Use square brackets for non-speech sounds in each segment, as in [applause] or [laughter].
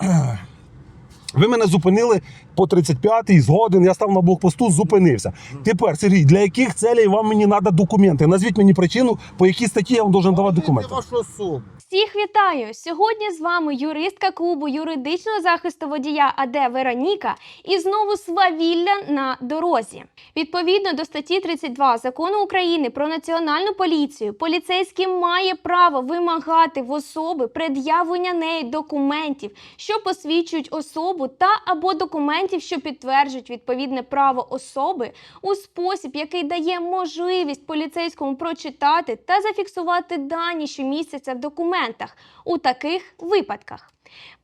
uh, [clears throat] Ви мене зупинили по 35-й, згоден, я став на блокпосту, зупинився. Тепер, Сергій, для яких целей вам мені треба документи? Назвіть мені причину, по якій статті я вам должен давати документи. вашу особу. Всіх вітаю! Сьогодні з вами юристка клубу юридичного захисту водія АД Вероніка і знову свавілля на дорозі. Відповідно до статті 32 закону України про національну поліцію, поліцейський має право вимагати в особи пред'явлення неї документів, що посвідчують особу та або документів, що підтверджують відповідне право особи у спосіб, який дає можливість поліцейському прочитати та зафіксувати дані, що містяться в документах у таких випадках.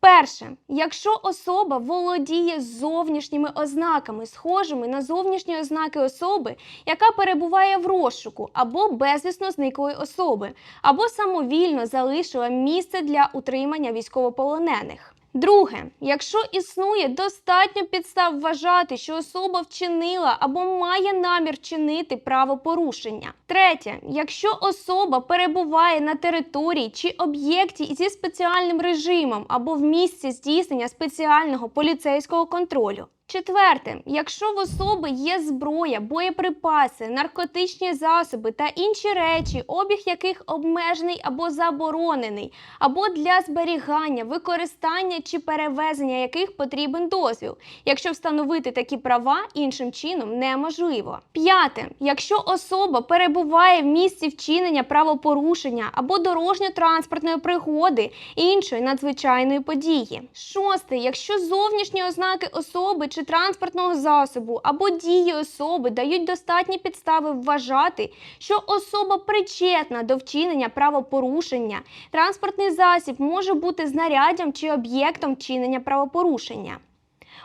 Перше, якщо особа володіє зовнішніми ознаками, схожими на зовнішні ознаки особи, яка перебуває в розшуку або безвісно зниклої особи, або самовільно залишила місце для утримання військовополонених. Друге, якщо існує достатньо підстав вважати, що особа вчинила або має намір чинити правопорушення. Третє, якщо особа перебуває на території чи об'єкті зі спеціальним режимом або в місці здійснення спеціального поліцейського контролю. Четверте, якщо в особи є зброя, боєприпаси, наркотичні засоби та інші речі, обіг яких обмежений або заборонений, або для зберігання, використання чи перевезення яких потрібен дозвіл, якщо встановити такі права іншим чином неможливо. П'яте, якщо особа перебуває в місці вчинення правопорушення або дорожньо-транспортної пригоди іншої надзвичайної події. Шосте, якщо зовнішні ознаки особи чи транспортного засобу або дії особи дають достатні підстави вважати, що особа причетна до вчинення правопорушення, транспортний засіб може бути знаряддям чи об'єктом вчинення правопорушення.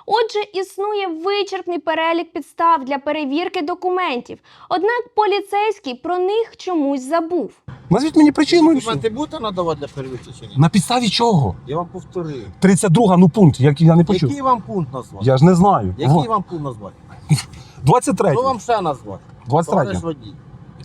Отже, існує вичерпний перелік підстав для перевірки документів, однак поліцейський про них чомусь забув. Назвіть мені причину. і все. Документи будете надавати для перевірки чи ні? На підставі чого? Я вам повторив. 32 ну пункт, який я не почув. Який вам пункт назвати? Я ж не знаю. Який Во. вам пункт назвати? [laughs] 23. Що вам ще назвати? 23. Товариш водій.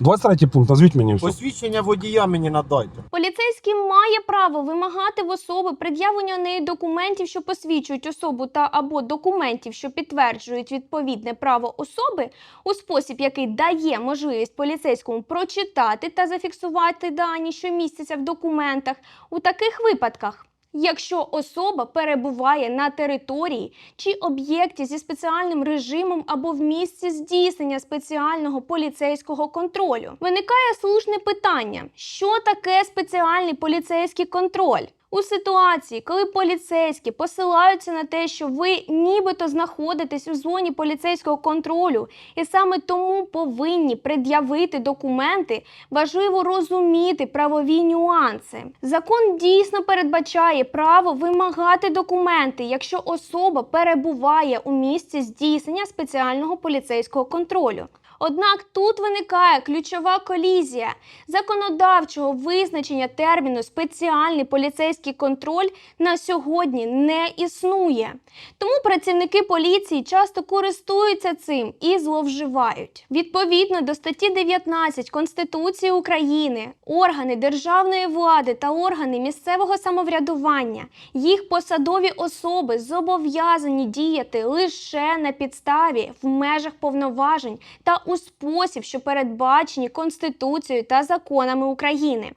23 пункт, назвіть мені все. Посвідчення водія мені надайте. Поліцейський має право вимагати в особи пред'явлення неї документів, що посвідчують особу та або документів, що підтверджують відповідне право особи, у спосіб, який дає можливість поліцейському прочитати та зафіксувати дані, що містяться в документах, у таких випадках. Якщо особа перебуває на території чи об'єкті зі спеціальним режимом або в місці здійснення спеціального поліцейського контролю, виникає слушне питання: що таке спеціальний поліцейський контроль? У ситуації, коли поліцейські посилаються на те, що ви нібито знаходитесь у зоні поліцейського контролю, і саме тому повинні пред'явити документи, важливо розуміти правові нюанси. Закон дійсно передбачає право вимагати документи, якщо особа перебуває у місці здійснення спеціального поліцейського контролю. Однак тут виникає ключова колізія законодавчого визначення терміну спеціальний поліцейський контроль на сьогодні не існує. Тому працівники поліції часто користуються цим і зловживають. Відповідно до статті 19 Конституції України, органи державної влади та органи місцевого самоврядування, їх посадові особи зобов'язані діяти лише на підставі в межах повноважень та у спосіб, що передбачені Конституцією та законами України.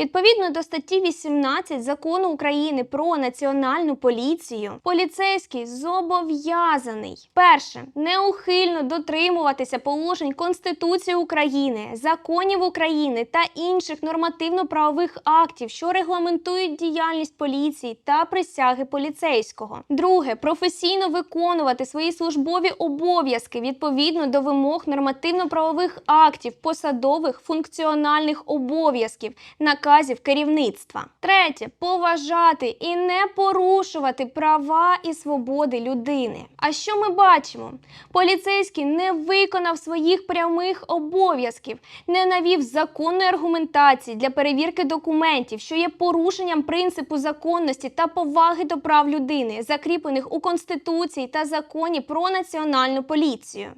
Відповідно до статті 18 закону України про національну поліцію, поліцейський зобов'язаний перше неухильно дотримуватися положень Конституції України, законів України та інших нормативно-правових актів, що регламентують діяльність поліції та присяги поліцейського. Друге професійно виконувати свої службові обов'язки відповідно до вимог нормативно-правових актів, посадових функціональних обов'язків наказів керівництва. Третє поважати і не порушувати права і свободи людини. А що ми бачимо? Поліцейський не виконав своїх прямих обов'язків, не навів законної аргументації для перевірки документів, що є порушенням принципу законності та поваги до прав людини, закріплених у Конституції та законі про національну поліцію.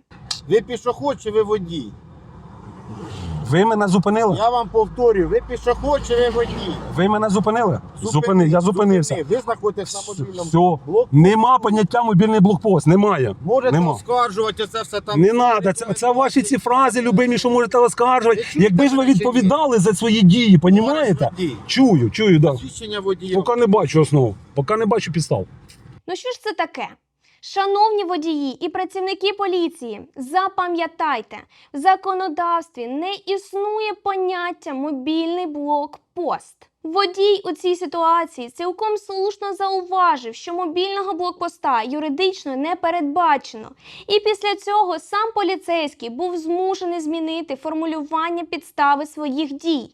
Ви пішоход чи ви водій? Ви мене зупинили? Я вам повторюю, ви пішоход чи ви водій? Ви мене зупинили? Зупини- Зупини, я зупинився. зупини. Ви знаходитесь на мобільному Все. блоку. Нема поняття мобільний блокпост. Немає. Можете Нема. оскаржувати це все там. Не треба. Це, це ваші ці фрази, любимі, що можете оскаржувати. Ви чуєте Якби ж ви мене чи ні? відповідали за свої дії, понімаєте? водій. Чую, чую, да. Водія. Поки не бачу основу, поки не бачу підстав. Ну що ж це таке? Шановні водії і працівники поліції, запам'ятайте, в законодавстві не існує поняття мобільний блокпост. Водій у цій ситуації цілком слушно зауважив, що мобільного блокпоста юридично не передбачено. І після цього сам поліцейський був змушений змінити формулювання підстави своїх дій.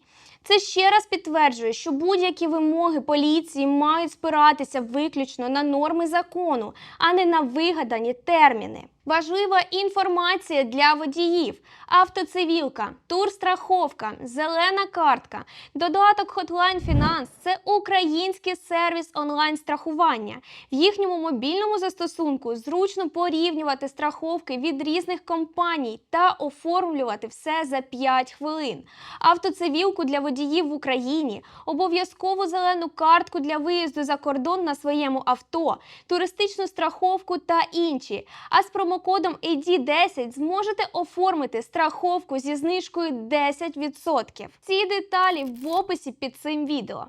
Це ще раз підтверджує, що будь-які вимоги поліції мають спиратися виключно на норми закону, а не на вигадані терміни. Важлива інформація для водіїв: автоцивілка, турстраховка, зелена картка, додаток Hotline Finance – це український сервіс онлайн-страхування. В їхньому мобільному застосунку зручно порівнювати страховки від різних компаній та оформлювати все за 5 хвилин автоцивілку для водіїв в Україні, обов'язкову зелену картку для виїзду за кордон на своєму авто, туристичну страховку та інші. А з промокодом AD10 зможете оформити страховку зі знижкою 10%. Ці деталі в описі під цим відео.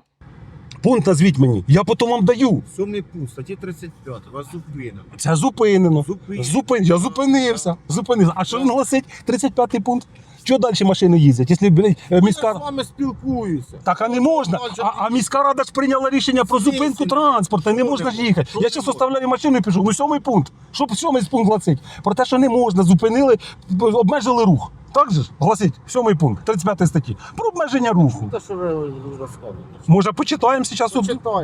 Пункт назвіть мені, я потім вам даю. Сумний пункт, статті 35. Вас зупинено. Це зупинено. Зупинено. Зупин, я зупинився. Зупинився. А що він гласить? 35 пункт. Чого далі машини їздять? Якщо блядь, Я з міська. вами спілкуюся. Так, а не можна. А, а міська рада ж прийняла рішення про зупинку транспорту, не можна ж їхати. Я зараз оставляю машину і пишу, ну сьомий пункт. Що б сьомий пункт гласить? Про те, що не можна, зупинили, б- обмежили рух. Так же ж? Гласить, сьомий пункт, 35 статті. Про обмеження руху. Те, що ви розказуєте. Може, почитаємо зараз?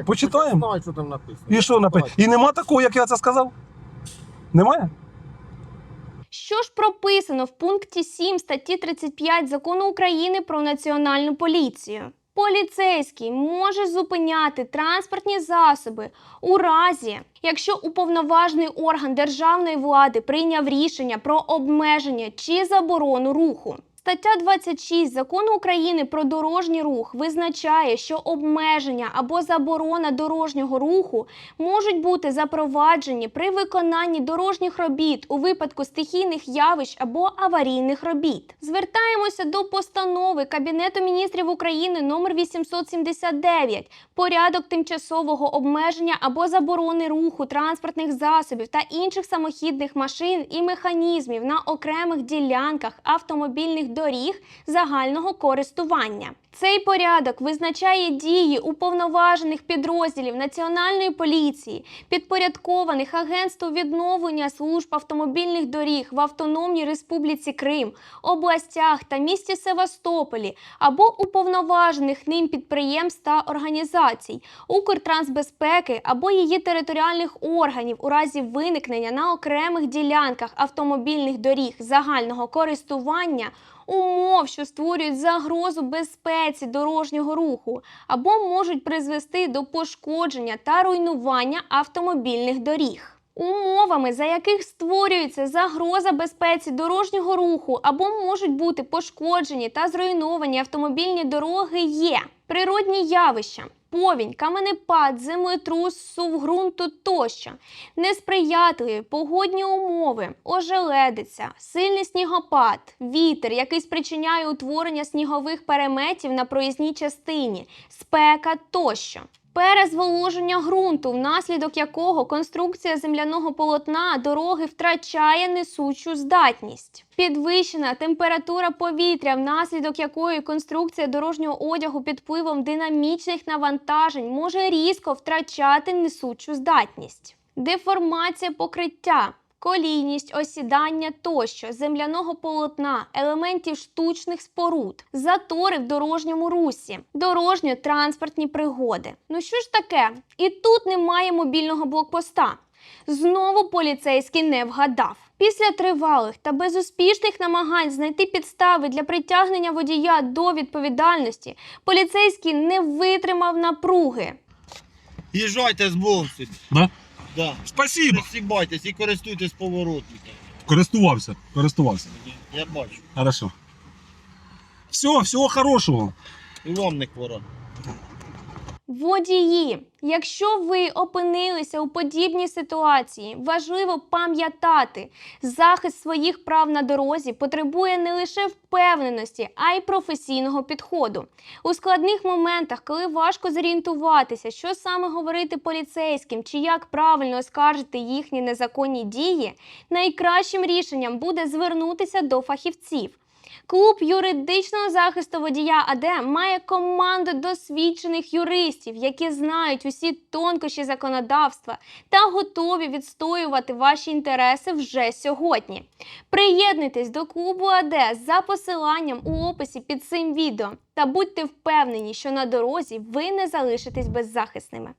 Почитаємо? Знаю, що там написано. І що написано? І нема такого, як я це сказав? Немає? Що ж прописано в пункті 7 статті 35 Закону України про національну поліцію? Поліцейський може зупиняти транспортні засоби у разі, якщо уповноважений орган державної влади прийняв рішення про обмеження чи заборону руху. Стаття 26 Закону України про дорожній рух визначає, що обмеження або заборона дорожнього руху можуть бути запроваджені при виконанні дорожніх робіт у випадку стихійних явищ або аварійних робіт. Звертаємося до постанови Кабінету міністрів України номер 879 порядок тимчасового обмеження або заборони руху транспортних засобів та інших самохідних машин і механізмів на окремих ділянках автомобільних доріг загального користування. Цей порядок визначає дії уповноважених підрозділів Національної поліції, підпорядкованих Агентству відновлення служб автомобільних доріг в Автономній Республіці Крим, областях та місті Севастополі або уповноважених ним підприємств та організацій, Укртрансбезпеки або її територіальних органів у разі виникнення на окремих ділянках автомобільних доріг загального користування умов, що створюють загрозу безпеці дорожнього руху, або можуть призвести до пошкодження та руйнування автомобільних доріг. Умовами, за яких створюється загроза безпеці дорожнього руху або можуть бути пошкоджені та зруйновані автомобільні дороги, є природні явища. Повінь, каменепад, землетрус, сув ґрунту тощо, несприятливі погодні умови, ожеледиця, сильний снігопад, вітер, який спричиняє утворення снігових переметів на проїзній частині, спека тощо. Перезволоження ґрунту, внаслідок якого конструкція земляного полотна дороги втрачає несучу здатність. Підвищена температура повітря, внаслідок якої конструкція дорожнього одягу під впливом динамічних навантажень може різко втрачати несучу здатність. Деформація покриття. Колійність, осідання тощо, земляного полотна, елементів штучних споруд, затори в дорожньому русі, дорожньо-транспортні пригоди. Ну що ж таке? І тут немає мобільного блокпоста. Знову поліцейський не вгадав. Після тривалих та безуспішних намагань знайти підстави для притягнення водія до відповідальності, поліцейський не витримав напруги. Їжджайте з Богом собі. Да? Да. Спасибо. Не сібайтесь і користуйтесь поворотником. Користувався, користувався. Я бачу. Хорошо. Все, всього хорошого. І вам не хвора. Водії, якщо ви опинилися у подібній ситуації, важливо пам'ятати, захист своїх прав на дорозі потребує не лише впевненості, а й професійного підходу. У складних моментах, коли важко зорієнтуватися, що саме говорити поліцейським чи як правильно оскаржити їхні незаконні дії, найкращим рішенням буде звернутися до фахівців. Клуб юридичного захисту водія АД має команду досвідчених юристів, які знають усі тонкощі законодавства та готові відстоювати ваші інтереси вже сьогодні. Приєднуйтесь до клубу АД за посиланням у описі під цим відео та будьте впевнені, що на дорозі ви не залишитесь беззахисними.